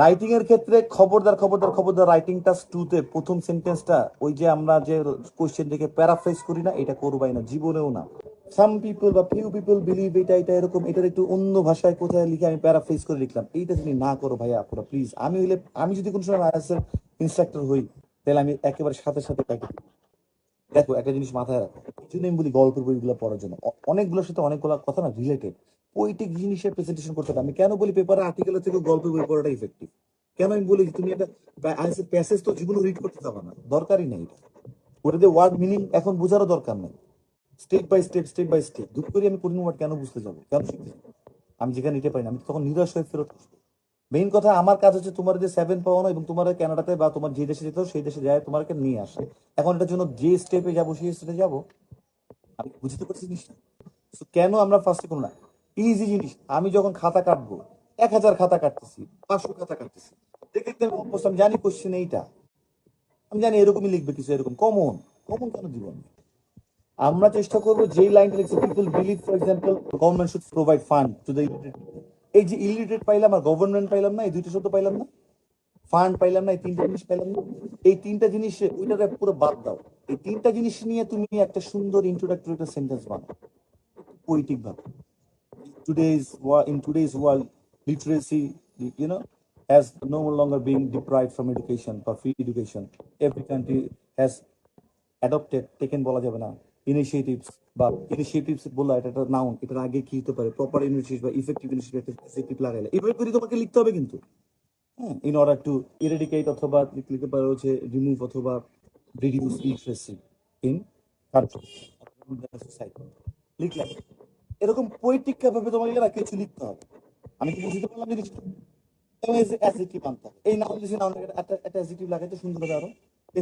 Writing এর ক্ষেত্রে খবরদার খবরদার খবরদার রাইটিংটা টুতে প্রথম সেন্টেন্সটা ওই যে আমরা যে কোশ্চেন থেকে প্যারাফ্রেজ করি না, এটা করবাই না, জীবনেও না। সাম পিপল বা ফিউ পিপল বিলিভ এটা এটা এরকম, এটার একটু অন্য ভাষায় কোথায় লিখে আমি প্যারাফ্রেজ করে লিখলাম। এইটা তুমি না করো ভাইয়া আপুরা প্লিজ আমি হইলে, আমি যদি কোনো সময় আইএসএর ইনস্ট্রাক্টর হই, তাহলে আমি একেবারে সাথে সাথে দেখো। একটা জিনিস মাথায় রাখো জন্য আমি বলি গল্পের বইগুলো পড়ার জন্য অনেকগুলোর সাথে অনেকগুলো কথা না রিলেটেড পোয়েটিক জিনিসের প্রেজেন্টেশন করতে হবে। আমি কেন বলি পেপারে আর্টিকেলের থেকে গল্পের বই পড়াটা ইফেক্টিভ কেন আমি বলি তুমি একটা প্যাসেজ তো জীবনে রিড করতে যাবে না? দরকারই নেই এটা। ওটাতে ওয়ার্ড মিনিং এখন বোঝারও দরকার নেই। Step by step step by step দুঃখ করে আমি কঠিন ওয়ার্ড কেন বুঝতে যাব? কেন শিখতে আমি যেখানে নিতে পারি না। আমি তখন নিরাশ হয়ে ফেরত মেইন কথা আমার কাজ হচ্ছে তোমার যে সেভেন পাওয়ানো এবং তোমার কানাডাতে বা তোমার যে দেশে যেতে সেই দেশে যায়, তোমাকে নিয়ে আসে। এখন এটার জন্য যে স্টেপে যাব, সেই স্টেপে যাব? আমি বুঝতে পারছি জিনিসটা। কেন আমরা ফার্স্টে কোনো না ইজি জিনিস। আমি যখন খাতা কাটবো এক হাজার খাতা কাটতেছি পাঁচশো খাতা কাটতেছি। দেখে আমি অভ্যস্ত, আমি জানি কোশ্চেন এইটা। আমি জানি এরকমই লিখবে কিছু এরকম। কমন কমন কেন জীবন আমরা চেষ্টা করব যে লাইনটা লিখছে people believe for example government should provide fund to the এই যে ইলিটারেট পাইলাম আর গভর্নমেন্ট পাইলাম না এই দুইটা শব্দ পাইলাম না। ফান্ড পাইলাম না এই তিনটা জিনিস পাইলাম না। এই তিনটা জিনিস ওইটারে পুরো বাদ দাও। এই তিনটা জিনিস নিয়ে তুমি একটা সুন্দর ইন্ট্রোডাক্টরি একটা সেন্টেন্স বানাও। পোয়েটিক ভাবে। Today's in today's world, literacy, you know, has no longer being deprived from education or free education. Every country has adopted, taken বলা যাবে না ইনিশিয়েটিভস বা ইনিশিয়েটিভস বললা, এটা একটা নাউন এটার আগে কি হতে পারে? প্রপার ইনিশিয়েটিভ বা ইফেক্টিভ ইনিশিয়েটিভ এফেক্টিভ লাগাইলে এইভাবে করে তোমাকে লিখতে হবে কিন্তু। ইন অর্ডার টু ইরেডিকেট অথবা লিখতে পারো হচ্ছে রিমুভ অথবা reduce literacy in country society লিখলাম। এরকম পোয়েটিক ভাবে তোমাকে না কিছু লিখতে হবে। আমি কি বুঝতে পারলাম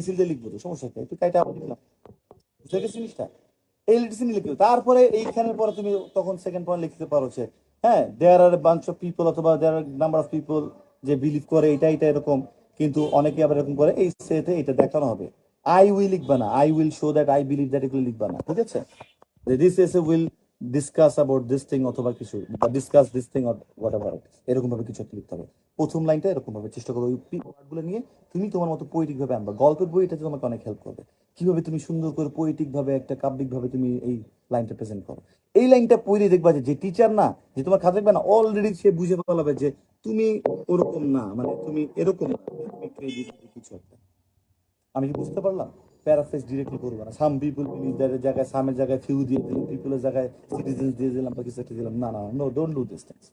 সুন্দর লিখব তখন সেকেন্ড পয়েন্ট লিখতে পারো যে হ্যাঁ দেয়ার আর বাঞ্চ পিপল অথবা দেয়ার নাম্বার অফ পিপল যে বিলিভ করে, এটা এটা এরকম। কিন্তু অনেকে আবার এরকম করে, এই সেতে এটা দেখানো হবে। আই উইল লিখবা না। I will show that I believe that এগুলো লিখবা না। ঠিক আছে? ডিসকাস অ্যাবাউট দিস থিং অথবা কিছু discuss this thing or whatever এরকম ভাবে কিছু একটা লিখতে হবে। প্রথম লাইনটা এরকম ভাবে চেষ্টা করো ওই ওয়ার্ডগুলো নিয়ে তুমি তোমার মতো পোয়েটিক ভাবে আনবা। গল্পের বই এটা তোমাকে অনেক হেল্প করবে। কীভাবে তুমি সুন্দর করে পোয়েটিক ভাবে একটা কাব্যিক ভাবে তুমি এই লাইনটা প্রেজেন্ট করো। এই লাইনটা পড়ে দেখবা যে টিচার না, যে তোমার খাতা দেখবে না অলরেডি সে বুঝে ফেলাবে যে তুমি ওরকম না মানে তুমি এরকম না, তুমি কিছু একটা। আমি কি বুঝতে পারলাম? প্যারাফ্রেজ ডিরেক্টলি করব না। সাম পিপুল বিলিভ জায়গায় সামের জায়গায় ফিউ দিয়ে দিলাম পিপুলের জায়গায় সিটিজেন্স দিয়ে দিলাম বা কিছু একটা দিলাম। না না no don't do this things